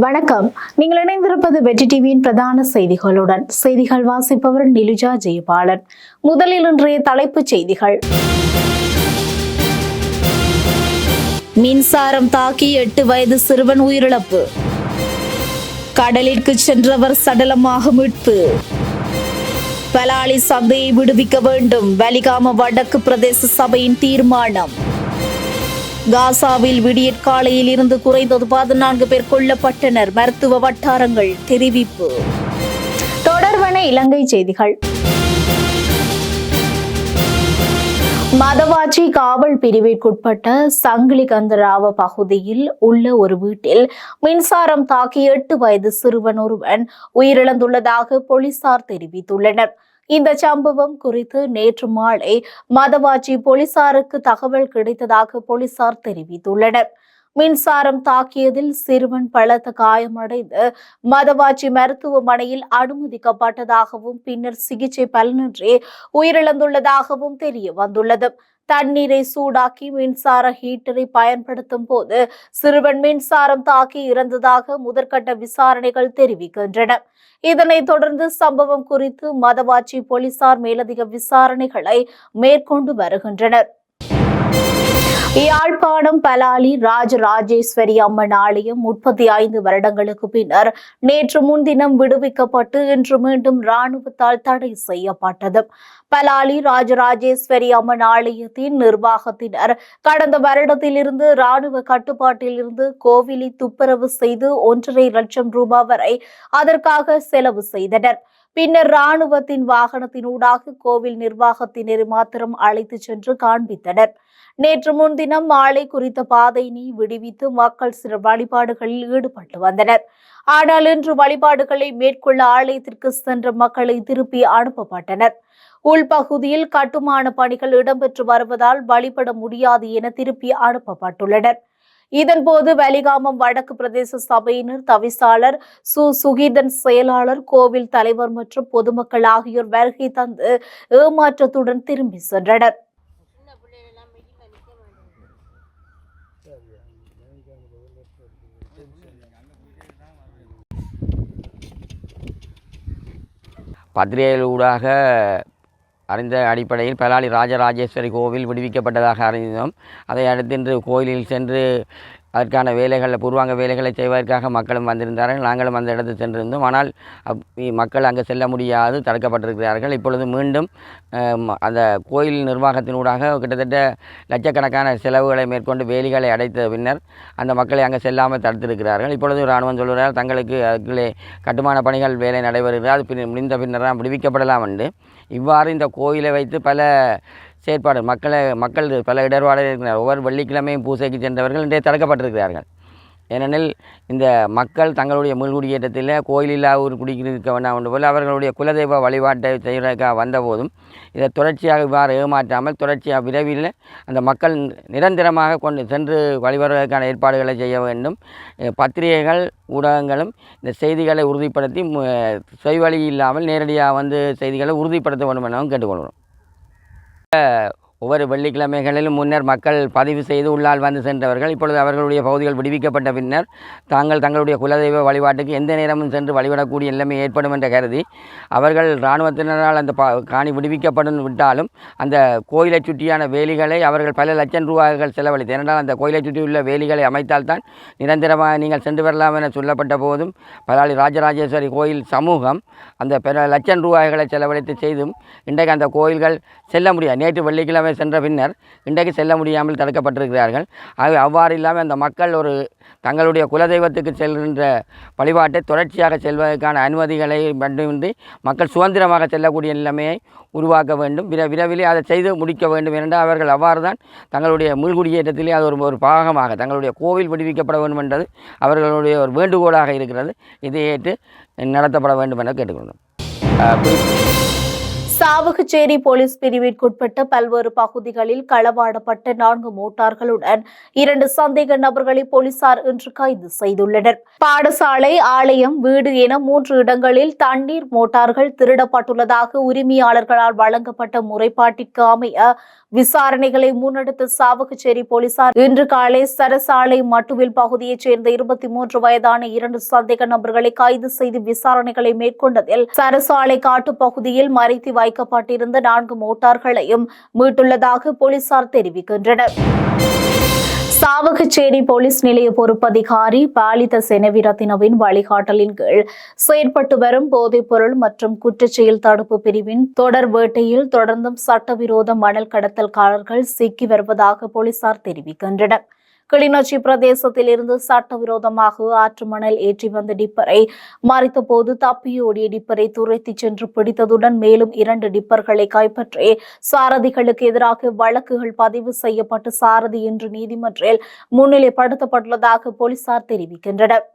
வணக்கம். நீங்கள் இணைந்திருப்பது வெற்றி டிவியின் பிரதான செய்திகளுடன். செய்திகள் வாசிப்பவர் நிலுஜா ஜெயபாலன். முதலில் இன்றைய தலைப்புச் செய்திகள். மின்சாரம் தாக்கி எட்டு வயது சிறுவன் உயிரிழப்பு. கடலிற்கு சென்றவர் சடலமாக மீட்பு. பலாலி சந்தையை விடுவிக்க வேண்டும். வலிகாம வடக்கு பிரதேச சபையின் தீர்மானம். காசாவில் விடியற்காலையில் இருந்து குறைந்தது பதினான்கு பேர் கொல்லப்பட்டனர். மருத்துவ வட்டாரங்கள் தெரிவிப்பு. தொடர்பான இலங்கை செய்திகள். மதவாச்சி காவல் பிரிவிற்குட்பட்ட சங்கிலி கந்தராவ பகுதியில் உள்ள ஒரு வீட்டில் மின்சாரம் தாக்கி எட்டு வயது சிறுவன் ஒருவன் உயிரிழந்துள்ளதாக போலீசார் தெரிவித்துள்ளனர். இந்த சம்பவம் குறித்து நேற்று மாலை மதவாச்சி போலீசாருக்கு தகவல் கிடைத்ததாக போலீசார் தெரிவித்துள்ளனர். மின்சாரம் தாக்கியதில் சிறுவன் பலத்த காயமடைந்து மதவாச்சி மருத்துவமனையில் அனுமதிக்கப்பட்டதாகவும் பின்னர் சிகிச்சை பலனின்றி உயிரிழந்துள்ளதாகவும் தெரிய வந்துள்ளது தண்ணீரை சூடாக்கி மின்சார ஹீட்டரை பயன்படுத்தும் போது சிறுவன் மின்சாரம் தாக்கி இறந்ததாக முதற்கட்ட விசாரணைகள் தெரிவிக்கின்றன. இதனைத் தொடர்ந்து சம்பவம் குறித்து மதவாச்சி போலீசார் மேலதிக விசாரணைகளை மேற்கொண்டு வருகின்றனர். யாழ்ப்பாணம் பலாலி ராஜராஜேஸ்வரி அம்மன் ஆலயம் முப்பத்தி ஐந்து வருடங்களுக்கு பின்னர் நேற்று முன்தினம் விடுவிக்கப்பட்டு இன்று மீண்டும் ராணுவத்தால் தடை செய்யப்பட்டது. பலாலி ராஜராஜேஸ்வரி அம்மன் ஆலயத்தின் நிர்வாகத்தினர் கடந்த வருடத்திலிருந்து ராணுவ கட்டுப்பாட்டில் இருந்து கோவிலை துப்புரவு செய்து ஒன்றரை லட்சம் ரூபாய் வரை அதற்காக செலவு செய்தனர். பின்னர் ராணுவத்தின் வாகனத்தினூடாக கோவில் நிர்வாகத்தினர் மாத்திரம் அழைத்து சென்று காண்பித்தனர். நேற்று முன்தினம் மாலை குறித்த பாதையினை விடுவித்து மக்கள் சில வழிபாடுகளில் ஈடுபட்டு வந்தனர். ஆனால் இன்று வழிபாடுகளை மேற்கொள்ள ஆலயத்திற்கு சென்ற மக்களை திருப்பி அனுப்பப்பட்டனர். உள்பகுதியில் கட்டுமான பணிகள் இடம்பெற்று வருவதால் வழிபட முடியாது என திருப்பி அனுப்பப்பட்டுள்ளனர். இதன்போது வலிகாமம் வடக்கு பிரதேச சபையினர் தவிசாளர் சு. சுகீதன் செயலாளர் கோவில் தலைவர் மற்றும் பொதுமக்கள் ஆகியோர் வருகை தந்து ஏமாற்றத்துடன் திரும்பி சென்றனர். பத்திரிகைகள் ஊடாக அறிந்த அடிப்படையில் பலாலி ராஜராஜேஸ்வரி கோவில் விடுவிக்கப்பட்டதாக அறிந்தோம். அதை அடுத்து இன்று கோயிலில் சென்று அதற்கான வேலைகளில் பூர்வாங்க வேலைகளை செய்வதற்காக மக்களும் வந்திருந்தார்கள். நாங்களும் அந்த இடத்துக்கு சென்றிருந்தோம். ஆனால் அப் இ- மக்கள் அங்கே செல்ல முடியாது தடுக்கப்பட்டிருக்கிறார்கள். இப்பொழுது மீண்டும் அந்த கோயில் நிர்வாகத்தினூடாக கிட்டத்தட்ட லட்சக்கணக்கான செலவுகளை மேற்கொண்டு வேலிகளை அடைத்த பின்னர் அந்த மக்களை அங்கே செல்லாமல் தடுத்திருக்கிறார்கள். இப்பொழுது இராணுவம் சொல்கிறார் தங்களுக்கு அதுக்குள்ளே கட்டுமான பணிகள் வேலை நடைபெறுகிறது. அது பின் முடிந்த பின்னர் தான் விடுவிக்கப்படலாம் என்று. இவ்வாறு இந்த கோயிலை வைத்து பல செயற்பாடு. மக்களை மக்கள் பல இடர்பாடு இருக்கிறார் ஒவ்வொரு வெள்ளிக்கிழமையும் பூசைக்கு சென்றவர்கள் இன்றைய தடுக்கப்பட்டிருக்கிறார்கள். ஏனெனில் இந்த மக்கள் தங்களுடைய மீள்குடியேற்றத்தில் கோயிலில்லா ஊர் குடியிருக்க வேண்டாம் என்று போல அவர்களுடைய குலதெய்வ வழிபாட்டை செய்வதற்காக வந்தபோதும் இதை தொடர்ச்சியாக இவ்வாறு ஏமாற்றாமல் தொடர்ச்சியாக விரைவில் அந்த மக்கள் நிரந்தரமாக கொண்டு சென்று வழிபடுவதற்கான ஏற்பாடுகளை செய்ய வேண்டும். பத்திரிகைகள் ஊடகங்களும் இந்த செய்திகளை உறுதிப்படுத்தி செய்வழி இல்லாமல் நேரடியாக வந்து செய்திகளை உறுதிப்படுத்த வேண்டும் எனவும் கேட்டுக்கொள்கிறோம். 呃 ஒவ்வொரு வெள்ளிக்கிழமைகளிலும் முன்னர் மக்கள் பதிவு செய்து உள்ளால் வந்து சென்றவர்கள் இப்பொழுது அவர்களுடைய பகுதிகள் விடுவிக்கப்பட்ட பின்னர் தாங்கள் தங்களுடைய குலதெய்வ வழிபாட்டுக்கு எந்த நேரமும் சென்று வழிபடக்கூடிய நிலைமை ஏற்படும் என்று கருதி அவர்கள் இராணுவத்தினரால் அந்த பா காணி விடுவிக்கப்படும் விட்டாலும் அந்த கோயிலை சுற்றியான வேலிகளை அவர்கள் பல லட்சம் ரூபாய்கள் செலவழித்து ஏனென்றால் அந்த கோயிலை சுற்றியுள்ள வேலிகளை அமைத்தால்தான் நிரந்தரமாக நீங்கள் சென்று வரலாம் என சொல்லப்பட்ட போதும் பலாளி ராஜராஜேஸ்வரி கோயில் சமூகம் அந்த பல லட்சம் ரூபாய்களை செலவழித்து செய்தும் இன்றைக்கு அந்த கோயில்கள் செல்ல முடியாது. நேற்று வெள்ளிக்கிழமை சென்ற பின்னர் இன்றைக்கு செல்ல முடியாமல் தடுக்கப்பட்டிருக்கிறார்கள். ஆகவே அவ்வாறு இல்லாமல் அந்த மக்கள் ஒரு தங்களுடைய குலதெய்வத்துக்கு செல்கின்ற வழிபாட்டை தொடர்ச்சியாக செல்வதற்கான அனுமதிகளை மட்டுமின்றி மக்கள் சுதந்திரமாக செல்லக்கூடிய நிலைமையை உருவாக்க வேண்டும். விர விரைவிலே அதை செய்து முடிக்க வேண்டும் என்றால் அவர்கள் அவ்வாறு தான் தங்களுடைய மீள்குடியேற்றத்திலே அது ஒரு ஒரு பாகமாக தங்களுடைய கோவில் விடுவிக்கப்பட வேண்டும் என்றது அவர்களுடைய ஒரு வேண்டுகோளாக இருக்கிறது. இதை ஏற்று நடத்தப்பட வேண்டும் என கேட்டுக்கொண்டோம் சாவகச்சேரி போலீஸ் பிரிவிற்குட்பட்ட பல்வேறு பகுதிகளில் களவாடப்பட்ட நான்கு மோட்டார்களுடன் இரண்டு சந்தேக நபர்களை போலீசார் இன்று கைது செய்துள்ளனர். பாடசாலை ஆலயம் வீடு என மூன்று இடங்களில் தண்ணீர் மோட்டார்கள் திருடப்பட்டுள்ளதாக உரிமையாளர்களால் வழங்கப்பட்ட முறைப்பாட்டிற்கு அமைய விசாரணைகளை முன்னெடுத்த சாவகச்சேரி போலீசார் இன்று காலை சரசாலை மட்டுவில் பகுதியைச் சேர்ந்த இருபத்தி மூன்று வயதான இரண்டு சந்தேக நபர்களை கைது செய்து விசாரணைகளை மேற்கொண்டதில் சரசாலை காட்டு பகுதியில் மறைத்து வைக்கப்பட்டிருந்த நான்கு மோட்டார்களையும் மீட்டுள்ளதாக போலீசார் தெரிவிக்கின்றனர். சாவகச்சேரி போலீஸ் நிலைய பொறுப்பதிகாரி பாலித செனவிரத்தினவின் வழிகாட்டலின் கீழ் செயற்பட்டு வரும் போதைப்பொருள் மற்றும் குற்றச்செயல் தடுப்பு பிரிவின் தொடர் வேட்டையில் தொடர்ந்தும் சட்டவிரோத மணல் கடத்தல்காரர்கள் சிக்கி வருவதாக போலீசார் தெரிவிக்கின்றனர். கிளிநொச்சி பிரதேசத்தில் இருந்து சட்டவிரோதமாக ஆற்று மணல் ஏற்றி வந்த டிப்பரை மறைத்த போது தப்பியோடிய டிப்பரை துரைத்துச் சென்று பிடித்ததுடன் மேலும் இரண்டு டிப்பர்களை கைப்பற்றி சாரதிகளுக்கு எதிராக வழக்குகள் பதிவு செய்யப்பட்டு சாரதி இன்று நீதிமன்றில் முன்னிலைப்படுத்தப்பட்டுள்ளதாக போலீசார் தெரிவிக்கின்றனர்.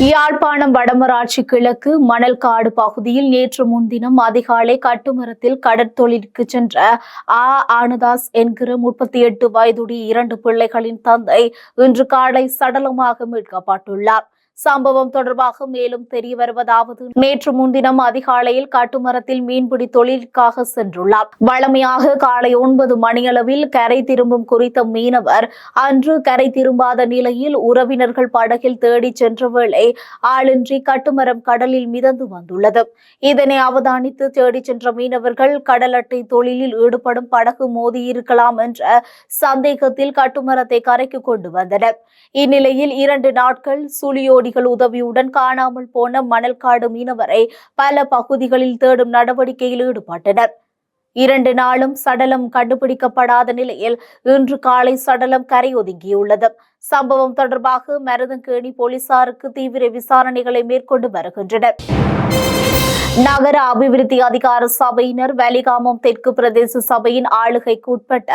யாழ்ப்பாணம் வடமராட்சி கிழக்கு மணல்காடு பகுதியில் நேற்று முன்தினம் அதிகாலை கட்டுமரத்தில் கடற்தொழிலுக்கு சென்ற ஆ. ஆனதாஸ் என்கிற முப்பத்தி எட்டு வயதுடைய இரண்டு பிள்ளைகளின் தந்தை இன்று காலை சடலமாக மீட்கப்பட்டுள்ளார். சம்பவம் தொடர்பாக மேலும் தெரிய வருவதாவது நேற்று முன்தினம் அதிகாலையில் கட்டுமரத்தில் மீன்பிடி தொழிலுக்காக சென்றுள்ளார். வழமையாக காலை ஒன்பது மணியளவில் கரை திரும்பும் குறித்த மீனவர் அன்று கரை திரும்பாத நிலையில் உறவினர்கள் படகில் தேடி சென்ற வேளை ஆளின்றி கட்டுமரம் கடலில் மிதந்து வந்துள்ளது. இதனை அவதானித்து தேடிச் சென்ற மீனவர்கள் கடல் அட்டை தொழிலில் ஈடுபடும் படகு மோதியிருக்கலாம் என்ற சந்தேகத்தில் கட்டுமரத்தை கரைக்கு கொண்டு வந்தனர். இந்நிலையில் இரண்டு நாட்கள் சுழியோடிகள் உதவியுடன் காணாமல் போன மணல்காடு மீனவரை பல பகுதிகளில் தேடும் நடவடிக்கையில் ஈடுபட்டனர். இரண்டு நாளும் சடலம் கண்டுபிடிக்கப்படாத நிலையில் இன்று காலை சடலம் கரை ஒதுங்கியுள்ளது சம்பவம் தொடர்பாக மருதங்கேணி போலீசாருக்கு தீவிர விசாரணைகளை மேற்கொண்டு வருகின்றனர். நகர அபிவிருத்தி அதிகார சபையினர் வேலிகாமம் தெற்கு பிரதேச சபையின் ஆளுகைக்கு உட்பட்ட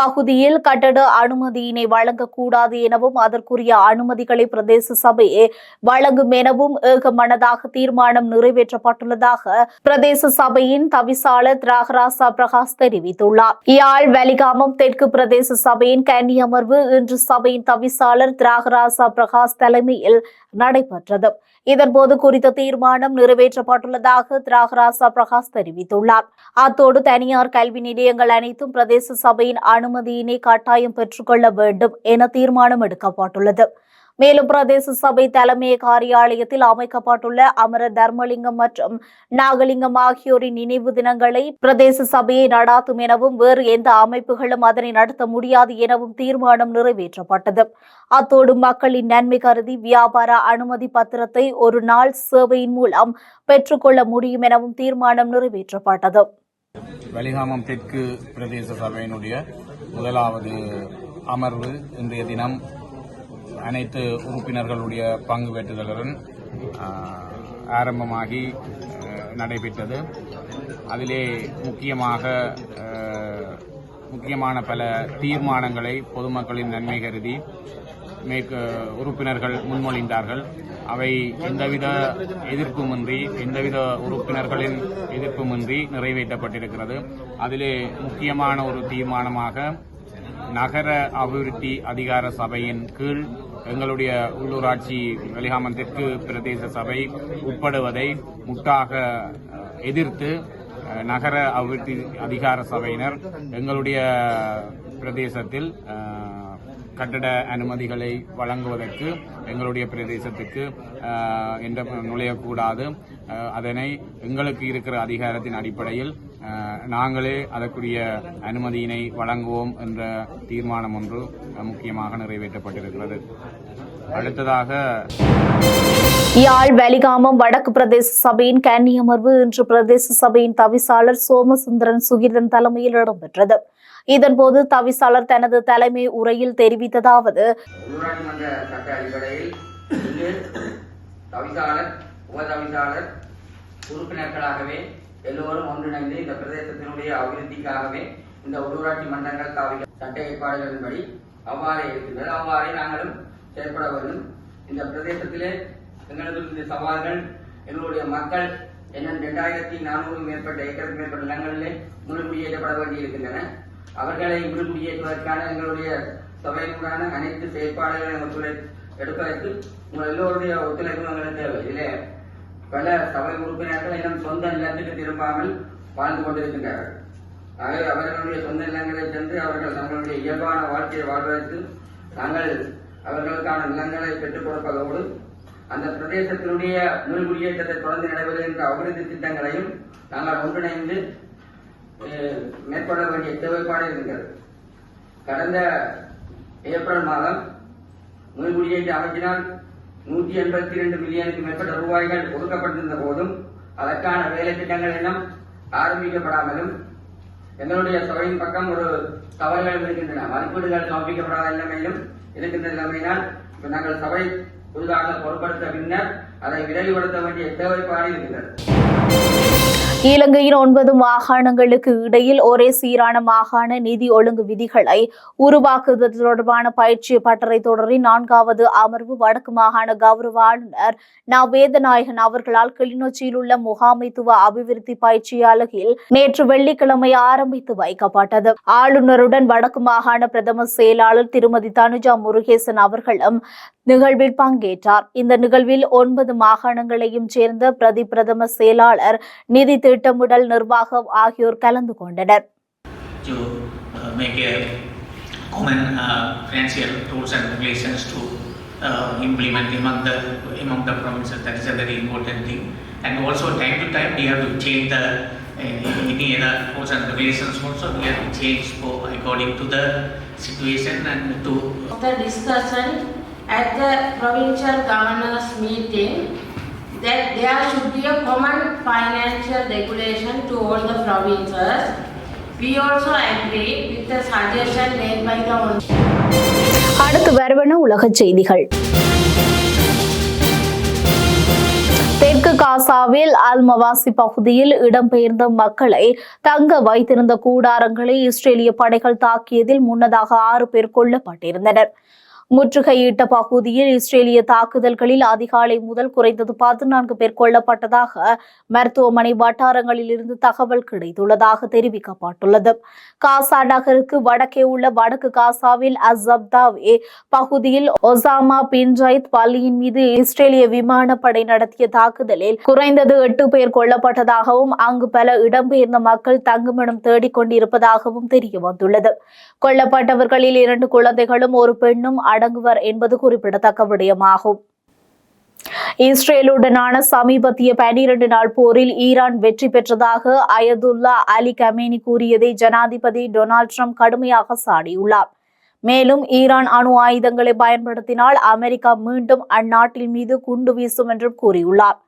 பகுதியில் கட்டட அனுமதியினை வழங்கக்கூடாது எனவும் அதற்குரிய அனுமதிகளை பிரதேச சபையே வழங்கும் எனவும் ஏகமனதாக தீர்மானம் நிறைவேற்றப்பட்டுள்ளதாக பிரதேச சபையின் தவிசாளர் திராகராசா பிரகாஷ் தெரிவித்துள்ளார். யாழ் வேலிகாமம் தெற்கு பிரதேச சபையின் கன்னி அமர்வு இன்று சபையின் தவிசாளர் திராகராசா பிரகாஷ் தலைமையில் நடைபெற்றது. இதன்போது குறித்த தீர்மானம் நிறைவேற்றப்பட்டுள்ளதாக திராகராசா பிரகாஷ் தெரிவித்துள்ளார். அத்தோடு தனியார் கல்வி நிலையங்கள் அனைத்தும் பிரதேச சபையின் அனுமதியினை கட்டாயம் பெற்றுக்கொள்ள வேண்டும் என தீர்மானம் எடுக்கப்பட்டுள்ளது. மேலும் பிரதேச சபை தலைமை காரியாலயத்தில் அமைக்கப்பட்டுள்ள அமரர் தர்மலிங்கம் மற்றும் நாகலிங்கம் ஆகியோரின் நினைவு தினங்களை பிரதேச சபையை நடாத்தும் எனவும் வேறு எந்த அமைப்புகளும் அதனை நடத்த முடியாது எனவும் தீர்மானம் நிறைவேற்றப்பட்டது. அத்தோடு மக்களின் நன்மை கருதி வியாபார அனுமதி பத்திரத்தை ஒரு நாள் சேவையின் மூலம் பெற்றுக்கொள்ள முடியும் எனவும் தீர்மானம் நிறைவேற்றப்பட்டது. வெளிகாமம் தெற்கு பிரதேச சபையினுடைய முதலாவது அமர்வு இன்றைய தினம் அனைத்து உறுப்பினர்களுடைய பங்கு பெற்றுதலுடன் ஆரம்பமாகி நடைபெற்றது. அதிலே முக்கியமாக முக்கியமான பல தீர்மானங்களை பொதுமக்களின் நன்மை கருதி மேற்கு உறுப்பினர்கள் முன்மொழிந்தார்கள். அவை எந்தவித எதிர்ப்புமின்றி எந்தவித உறுப்பினர்களின் எதிர்ப்புமின்றி நிறைவேற்றப்பட்டிருக்கிறது. அதிலே முக்கியமான ஒரு தீர்மானமாக நகர அபிவிருத்தி அதிகார சபையின் கீழ் எங்களுடைய உள்ளூராட்சி வெளிகாமன் தெற்கு பிரதேச சபை உட்படுவதை முட்டாக எதிர்த்து நகர அபிவிருத்தி அதிகார சபையினர் எங்களுடைய பிரதேசத்தில் கட்டட அனுமதிகளை வழங்குவதற்கு எங்களுடைய பிரதேசத்துக்கு அஹ், நுழையக்கூடாது. அதனை எங்களுக்கு இருக்கிற அதிகாரத்தின் அடிப்படையில் நாங்களே அதற்குரிய அனுமதியினை வழங்குவோம் என்ற தீர்மானம் ஒன்று முக்கியமாக நிறைவேற்றப்பட்டிருக்கிறது. அடுத்ததாக யாழ் வெலிகாமம் வடக்கு பிரதேச சபையின் கன்னி அமர்வு இன்று பிரதேச சபையின் தவிசாளர் சோமசுந்தரன் சுகிர்தன் தலைமையில் இடம்பெற்றது. இதன்போது தவிசாளர் தனது தலைமை உரையில் தெரிவித்ததாவது தவிசாளர் உபதவிசாளர் உறுப்பினர்களாகவே எல்லோரும் ஒன்றிணைந்து இந்த பிரதேசத்தினுடைய அபிவிருத்திக்காகவே இந்த உள்ளூராட்சி மன்றங்கள் தாவிக சட்ட ஏற்பாடுகளின்படி அவ்வாறே இருக்கின்றது அவ்வாறே நாங்களும் செயற்பட வேண்டும். இந்த பிரதேசத்திலே எங்களுக்கு இந்த சவால்கள் எங்களுடைய மக்கள் என்ன இரண்டாயிரத்தி நானூறு மேற்பட்ட ஏக்கருக்கு மேற்பட்ட நிலங்களிலே முழுக்குடியேற்றப்பட வேண்டியிருக்கின்றன. அவர்களை முழுக்குடியேற்றுவதற்கான எங்களுடைய சபையினுடான அனைத்து செயற்பாடுகளையும் ஒத்துழை எடுப்பதற்கு உங்கள் எல்லோருடைய ஒத்துழைப்பு எங்களுக்கு தேவை. இதிலே பல சபை உறுப்பினர்கள் இன்னும் சொந்த நிலத்துக்கு திரும்பாமல் வாழ்ந்து கொண்டிருக்கின்றார்கள். ஆகவே அவர்களுடைய சொந்த நிலங்களை சென்று அவர்கள் தங்களுடைய இயல்பான வாழ்க்கையை வாழ்வதற்கு தாங்கள் அவர்களுக்கான நிலங்களை பெற்றுக் கொடுப்பதோடு அந்த பிரதேசத்தினுடைய முன்குடியேற்றத்தை தொடர்ந்து நடைபெறுகின்ற அபிவிருத்தி திட்டங்களையும் நாங்கள் ஒன்றிணைந்து மேற்கொள்ள வேண்டிய தேவைப்பாடு இருக்கின்றது. கடந்த ஏப்ரல் மாதம் முன்குடியேற்ற அமைச்சினால் நூற்றி எண்பத்தி இரண்டு மில்லியனுக்கு மேற்பட்ட ரூபாய்கள் ஒதுக்கப்பட்டிருந்த போதும் அதற்கான வேலை திட்டங்கள் இன்னும் ஆரம்பிக்கப்படாமலும் எங்களுடைய சபையின் பக்கம் ஒரு தவறுகள் இருக்கின்றன. மதிப்பீடுகள் சமர்ப்பிக்கப்படாத நிலைமையிலும் இருக்கின்ற நிலைமையினால் நாங்கள் சபை புதிதாக பொருட்படுத்த பின்னர் அதை விரைவுபடுத்த வேண்டிய தேவைப்பாடு இருக்கிறது இலங்கையின் ஒன்பது மாகாணங்களுக்கு இடையில் ஒரே சீரான மாகாண நிதி ஒழுங்கு விதிகளை உருவாக்குவது தொடர்பான பயிற்சி பட்டறை தொடரின் நான்காவது அமர்வு வடக்கு மாகாண கௌரவ ஆளுநர் ந வேதநாயகன் அவர்களால் கிளிநொச்சியில் உள்ள முகாமைத்துவ அபிவிருத்தி பயிற்சி அலகில் நேற்று வெள்ளிக்கிழமை ஆரம்பித்து வைக்கப்பட்டது. ஆளுநருடன் வடக்கு மாகாண பிரதம செயலாளர் திருமதி தனுஜா முருகேசன் அவர்களும் நிகழ்வில் பங்கேற்றார். இந்த நிகழ்வில் ஒன்பது மாகாணங்களையும் சேர்ந்த பிரதி பிரதம செயலாளர் நிதி திட்டமிடல் நிர்வாகம் ஆகியோர் கலந்து கொண்டனர் to uh, make a common uh, financial rules and regulations to uh, implement among the among the provinces. That is a very important thing. And also, time to time, we have to change the uh, any other rules and regulations. Also, we have to change for according to the situation and to the discussion at the provincial governors meeting that there should be a common financial regulation to all the provinces. We also agree with the suggestion made by the அடுத்து வருவன உலக செய்திகள். தெற்கு காசாவில் அல் மவாசி பகுதியில் இடம்பெயர்ந்த மக்களை தங்க வைத்திருந்த கூடாரங்களை இஸ்ரேலிய படைகள் தாக்கியதில் முன்னதாக ஆறு பேர் கொல்லப்பட்டிருந்தனர். முற்றுகையிட்ட பகுதியில் இஸ்ரேலிய தாக்குதல்களில் அதிகாலை முதல் குறைந்தது பதினான்கு பேர் கொல்லப்பட்டதாக மருத்துவமனை வட்டாரங்களில் இருந்து தகவல் கிடைத்துள்ளதாக தெரிவிக்கப்பட்டுள்ளது. காசா நகருக்கு வடக்கே உள்ள வடக்கு காசாவில் அசப்தாவே பகுதியில் ஒசாமா பின் ஜயித் பள்ளியின் மீது இஸ்ரேலிய விமானப்படை நடத்திய தாக்குதலில் குறைந்தது எட்டு பேர் கொல்லப்பட்டதாகவும் அங்கு பல இடம்பெயர்ந்த மக்கள் தங்குமிடம் தேடிக்கொண்டிருப்பதாகவும் தெரிய வந்துள்ளது கொல்லப்பட்டவர்களில் இரண்டு குழந்தைகளும் ஒரு பெண்ணும் அடங்குவர் என்பது குறிப்பிடத்தக்க விடயமாகும். இஸ்ரேலுடனான சமீபத்திய பனிரண்டு நாள் போரில் ஈரான் வெற்றி பெற்றதாக அயதுல்லா அலி கமேனி கூறியதை ஜனாதிபதி டொனால்ட் ட்ரம்ப் கடுமையாக சாடியுள்ளார். மேலும் ஈரான் அணு ஆயுதங்களை பயன்படுத்தினால் அமெரிக்கா மீண்டும் அந்நாட்டின் மீது குண்டு வீசும் என்றும் கூறியுள்ளார்.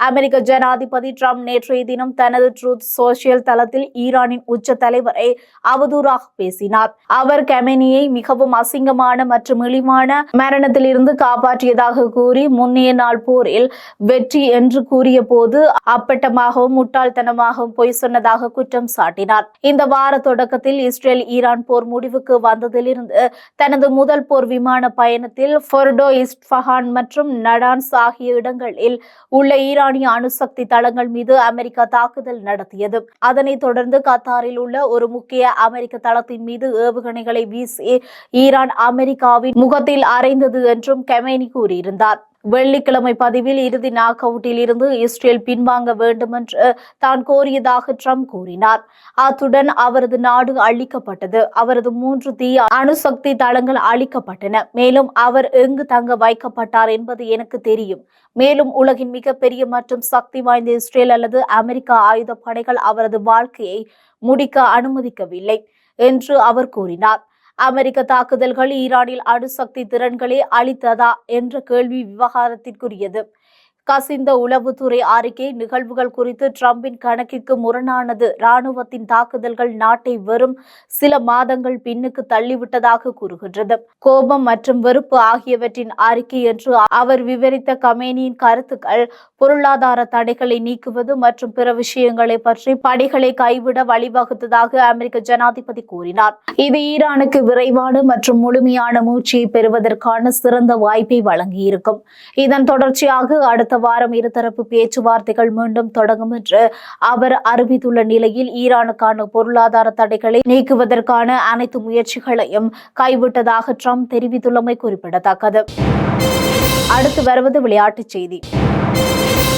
அமெரிக்க ஜனாதிபதி ட்ரம்ப் நேற்றைய தினம் தனது ட்ரூத் சோசியல் தளத்தில் ஈரானின் உச்ச தலைவரை அவதூறாக பேசினார். அவர் கெமெனியை மிகவும் அசிங்கமான மற்றும் இழிவான மரணத்திலிருந்து காப்பாற்றியதாக கூறி முன்னைய நாள் போரில் வெற்றி என்று கூறிய போது அப்பட்டமாகவும் முட்டாள்தனமாகவும் பொய் சொன்னதாக குற்றம் சாட்டினார். இந்த வார தொடக்கத்தில் இஸ்ரேல் ஈரான் போர் முடிவுக்கு வந்ததிலிருந்து தனது முதல் போர் விமான பயணத்தில் ஃபொர்டோ இஸ்ட்ஃபஹான் மற்றும் நடான்ஸ் ஆகிய இடங்களில் உள்ள ஈரான் ஈரானிய அணுசக்தி தளங்கள் மீது அமெரிக்கா தாக்குதல் நடத்தியது. அதனைத் தொடர்ந்து கத்தாரில் உள்ள ஒரு முக்கிய அமெரிக்க தளத்தின் மீது ஏவுகணைகளை வீசி ஈரான் அமெரிக்காவின் முகத்தில் அறைந்தது என்றும் கெமேனி கூறியிருந்தார். வெள்ளிக்கிழமை பதிவில் இறுதி நாக் அவுட்டில் இருந்து இஸ்ரேல் பின்வாங்க வேண்டும் என்று தான் கோரியதாக ட்ரம்ப் கூறினார். அத்துடன் அவரது நாடு அழிக்கப்பட்டது. அவரது மூன்று தீய அணுசக்தி தளங்கள் அழிக்கப்பட்டன. மேலும் அவர் எங்கு தங்க வைக்கப்பட்டார் என்பது எனக்கு தெரியும். மேலும் உலகின் மிகப்பெரிய மற்றும் சக்தி வாய்ந்த இஸ்ரேல் அல்லது அமெரிக்க ஆயுத படைகள் அவரது வாழ்க்கையை முடிக்க அனுமதிக்கவில்லை என்று அவர் கூறினார். அமெரிக்க தாக்குதல்கள் ஈரானில் அணுசக்தி திறன்களை அளித்ததா என்ற கேள்வி விவகாரத்திற்குரியது. கசிந்த உளவுத்துறை அறிக்கை நிகழ்வுகள் குறித்து டிரம்பின் கணக்கிற்கு முரணானது. ராணுவத்தின் தாக்குதல்கள் நாட்டை வெறும் சில மாதங்கள் பின்னுக்கு தள்ளிவிட்டதாக கூறுகின்றது. கோபம் மற்றும் வெறுப்பு ஆகியவற்றின் அறிக்கை என்று அவர் விவரித்த கமேனியின் கருத்துக்கள் பொருளாதார தடைகளை நீக்குவது மற்றும் பிற விஷயங்களை பற்றி படிகளை கைவிட வழிவகுத்ததாக அமெரிக்க ஜனாதிபதி கூறினார். இது ஈரானுக்கு விரைவான மற்றும் முழுமையான மூச்சியை பெறுவதற்கான சிறந்த வாய்ப்பை வழங்கியிருக்கும். இதன் தொடர்ச்சியாக அடுத்த வாரம் இருதரப்பு பேச்சுவார்த்தைகள் மீண்டும் தொடங்கும் என்று அவர் அறிவித்துள்ள நிலையில் ஈரானுக்கான பொருளாதார தடைகளை நீக்குவதற்கான அனைத்து முயற்சிகளையும் கைவிட்டதாக ட்ரம்ப் தெரிவித்துள்ளமை குறிப்பிடத்தக்கது. அடுத்து வருவது விளையாட்டுச் செய்தி.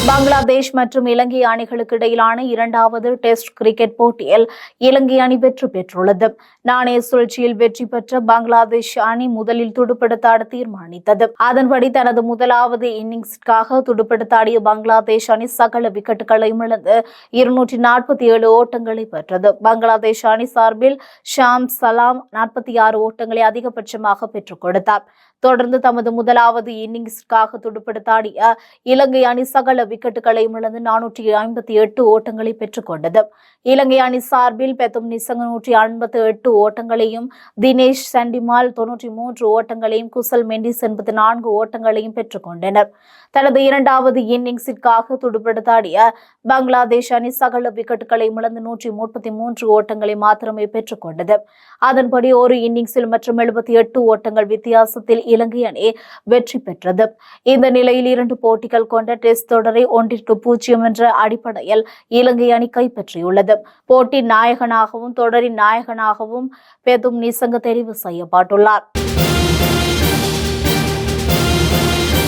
பங்களாதேஷ் மற்றும் இலங்கை அணிகளுக்கு இடையிலான இரண்டாவது டெஸ்ட் கிரிக்கெட் போட்டியில் இலங்கை அணி வெற்றி பெற்றுள்ளது. நாணய சுழற்சியில் வெற்றி பெற்ற பங்களாதேஷ் அணி முதலில் துடுப்படுத்தாட தீர்மானித்தது. அதன்படி தனது முதலாவது இன்னிங்ஸிற்காக துடுப்படுத்தாடிய பங்களாதேஷ் அணி சகல விக்கெட்டுகளையும் இழந்து இருநூற்றி நாற்பத்தி ஏழு ஓட்டங்களை பெற்றது. பங்களாதேஷ் அணி சார்பில் ஷாம் சலாம் நாற்பத்தி ஆறு ஓட்டங்களை அதிகபட்சமாக பெற்றுக் கொடுத்தார். தொடர்ந்து தமது முதலாவது இன்னிங்ஸிற்காக துடுப்படுத்தாடிய இலங்கை அணி சகல விக்கெட்டுகளையும் இழந்து நானூற்றி ஐம்பத்தி எட்டு ஓட்டங்களை பெற்றுக் கொண்டது. இலங்கை அணி சார்பில் பெத்தும் நிசங்க நூற்றி ஐம்பத்தி எட்டு ஓட்டங்களையும் தினேஷ் சண்டிமால் தொன்னூற்றி மூன்று ஓட்டங்களையும் குசல் மெண்டிஸ் எண்பத்தி நான்கு ஓட்டங்களையும் பெற்றுக்கொண்டனர் தனது இரண்டாவது இன்னிங்ஸிற்காக துடுப்படுத்தாடிய பங்களாதேஷ் அணி சகல விக்கெட்டுகளை இழந்து நூற்றி முப்பத்தி மூன்று ஓட்டங்களை மாத்திரமே பெற்றுக்கொண்டது அதன்படி ஒரு இன்னிங்ஸில் மற்றும் எழுபத்தி எட்டு ஓட்டங்கள் வித்தியாசத்தில் இலங்கை அணி வெற்றி பெற்றது. இந்த நிலையில் இரண்டு போட்டிகள் கொண்ட டெஸ்ட் தொடரை ஒன்றிற்கு பூஜ்ஜியம் என்ற அடிப்படையில் இலங்கை அணி கைப்பற்றியுள்ளது. போட்டி நாயகனாகவும் தொடரின் நாயகனாகவும் பெதும் நிசங்க தெரிவு செய்யப்பட்டுள்ளார்.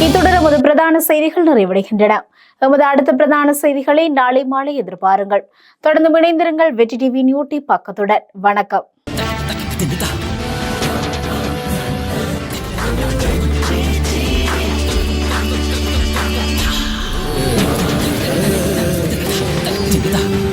இத்துடன் நமது பிரதான செய்திகள் நிறைவடைகின்றன. நமது அடுத்த பிரதான செய்திகளை நாளை மாலை எதிர்பாருங்கள். தொடர்ந்து இணைந்திருங்கள். வெற்றி டிவி நியூட்டி பக்கத்துடன். வணக்கம். 对的。